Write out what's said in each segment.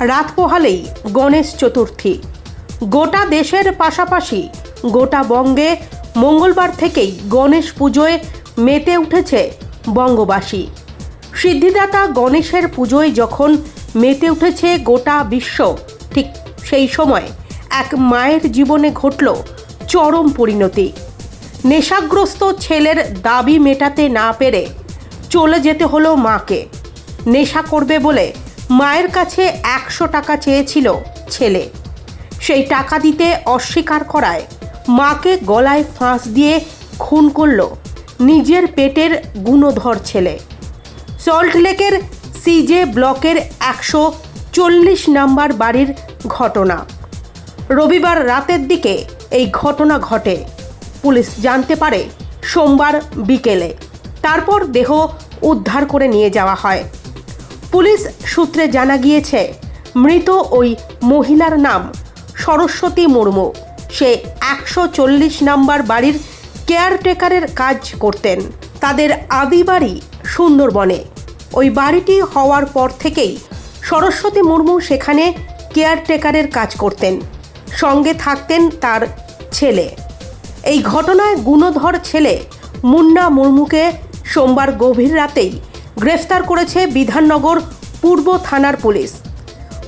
রাত পোহালেই গণেশ চতুর্থী। গোটা দেশের পাশাপাশি গোটা বঙ্গে মঙ্গলবার থেকেই গণেশ পুজোয় মেতে উঠেছে বঙ্গবাসী। সিদ্ধিদাতা গণেশের পুজোয় যখন মেতে উঠেছে গোটা বিশ্ব, ঠিক সেই সময় এক মায়ের জীবনে ঘটল চরম পরিণতি। নেশাগ্রস্ত ছেলের দাবি মেটাতে না পেরে চলে যেতে হলো মাকে। নেশা করবে বলে মায়ের কাছে একশো টাকা চেয়েছিল ছেলে। সেই টাকা দিতে অস্বীকার করায় মাকে গলায় ফাঁস দিয়ে খুন করল নিজের পেটের গুণধর ছেলে। সল্টলেকের সিজে ব্লকের একশো চল্লিশ নাম্বার বাড়ির ঘটনা। রবিবার রাতের দিকে এই ঘটনা ঘটে। পুলিশ জানতে পারে সোমবার বিকেলে। তারপর দেহ উদ্ধার করে নিয়ে যাওয়া হয়। পুলিশ সূত্রে জানা গিয়েছে, মৃত ওই মহিলার নাম সরস্বতী মুর্মু। সে একশো চল্লিশ নাম্বার বাড়ির কেয়ারটেকারের কাজ করতেন। তাদের আদি বাড়ি সুন্দরবনে। ওই বাড়িটি হওয়ার পর থেকেই সরস্বতী মুর্মু সেখানে কেয়ারটেকারের কাজ করতেন, সঙ্গে থাকতেন তার ছেলে। এই ঘটনায় গুণধর ছেলে মুন্না মুর্মুকে সোমবার গভীর রাতেই গ্রেফতার করেছে বিধাননগর পূর্ব থানার পুলিশ।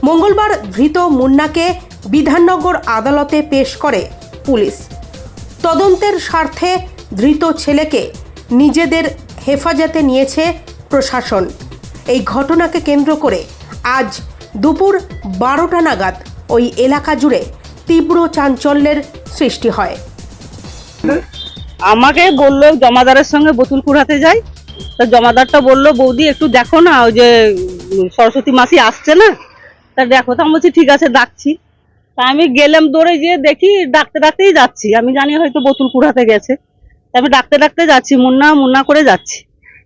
মঙ্গলবার ধৃত মুন্নাকে বিধাননগর আদালতে পেশ করে পুলিশ। তদন্তের স্বার্থে ধৃত ছেলেকে নিজেদের হেফাজতে নিয়েছে প্রশাসন। এই ঘটনাকে কেন্দ্র করে আজ দুপুর বারোটা নাগাদ ওই এলাকা জুড়ে তীব্র চাঞ্চল্যের সৃষ্টি হয়। আমাকে বলল জমাদারের সঙ্গে বোতল কুড়াতে যাই। তা জমাদারটা বলল বৌদি একটু দেখো না ওই যে সরস্বতী মাসি আসছে না? তা দেখো তো আমি বলছি ঠিক আছে ডাকছি। তা আমি গেলাম দৌড়ে গিয়ে দেখি ডাকতে ডাকতেই যাচ্ছি। আমি জানি হয়তো বোতল কুড়াতে গেছে। তা আমি ডাকতে ডাকতে যাচ্ছি মুন্না মুন্না করে যাচ্ছি।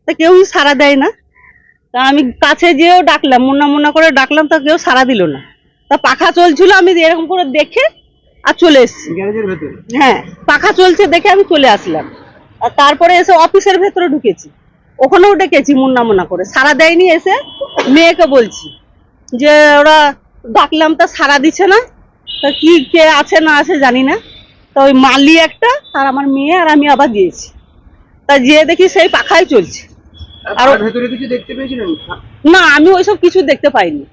তা কেউই সাড়া দেয় না। তা আমি কাছে যেয়েও ডাকলাম মুন্না মুন্না করে ডাকলাম তা কেউ সাড়া দিল না। তা পাখা চলছিল আমি এরকম করে দেখে আর চলে এসেছি। হ্যাঁ পাখা চলছে দেখে আমি চলে আসলাম। আর তারপরে এসে অফিসের ভেতরে ঢুকেছি। ওখানেও ডেকেছি মুন্না মুন্না করে। সারা দেয়নি এসে মেয়েকে বলছি যে ওরা ডাকলাম তা সারা দিচ্ছে না। তা কি কে আছে না আছে জানি না। তা ওই মালি একটা আর আমার মেয়ে আর আমি আবার দিয়েছি তা যেয়ে দেখি সেই পাখাই চলছে। আর ভেতরে কিছু দেখতে পেয়েছিলেন? না আমি ওইসব কিছু দেখতে পাইনি।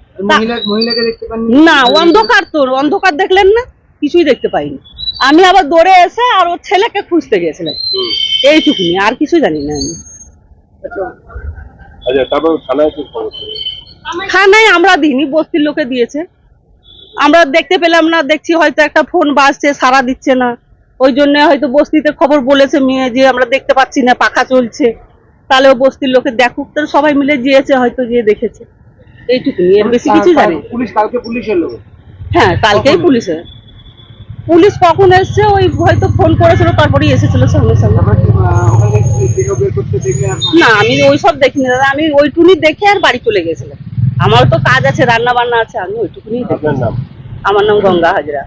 মহিলাকে দেখতে পাননি? না অন্ধকার তো অন্ধকার দেখলেন না কিছুই দেখতে পাইনি। আমি আবার দৌড়ে এসে আর ওর ছেলেকে খুঁজতে গেছিলাম এইটুকুনি আর কিছু জানি না আমি। আচ্ছা তারপর থানায় কি খবর? থানায় আমরা দিইনি বস্তির লোকে দিয়েছে। আমরা দেখতে পেলাম না দেখছি হয়তো একটা ফোন বাজছে সারা দিচ্ছে না। ওই জন্য হয়তো বস্তিতে খবর বলেছে মেয়ে যে আমরা দেখতে পাচ্ছি না পাখা চলছে। তাহলে বস্তির লোকে দেখুক তো সবাই মিলে গিয়েছে হয়তো গিয়ে দেখেছে। এইটুকুনি এর বেশি কিছু জানি? পুলিশ কালকে পুলিশ এলো হ্যাঁ কালকেই কখন? পুলিশ কখন এসছে ওই হয়তো ফোন করেছিল তারপরেই এসেছিল সঙ্গে সঙ্গে। না। আমি ওইসব দেখিনি দাদা। আমি ওইটুকুনি দেখে আর বাড়ি চলে গেছিলাম। আমার তো কাজ আছে রান্না বান্না আছে আমি ওইটুকুনি আমার নাম গঙ্গা হাজরা।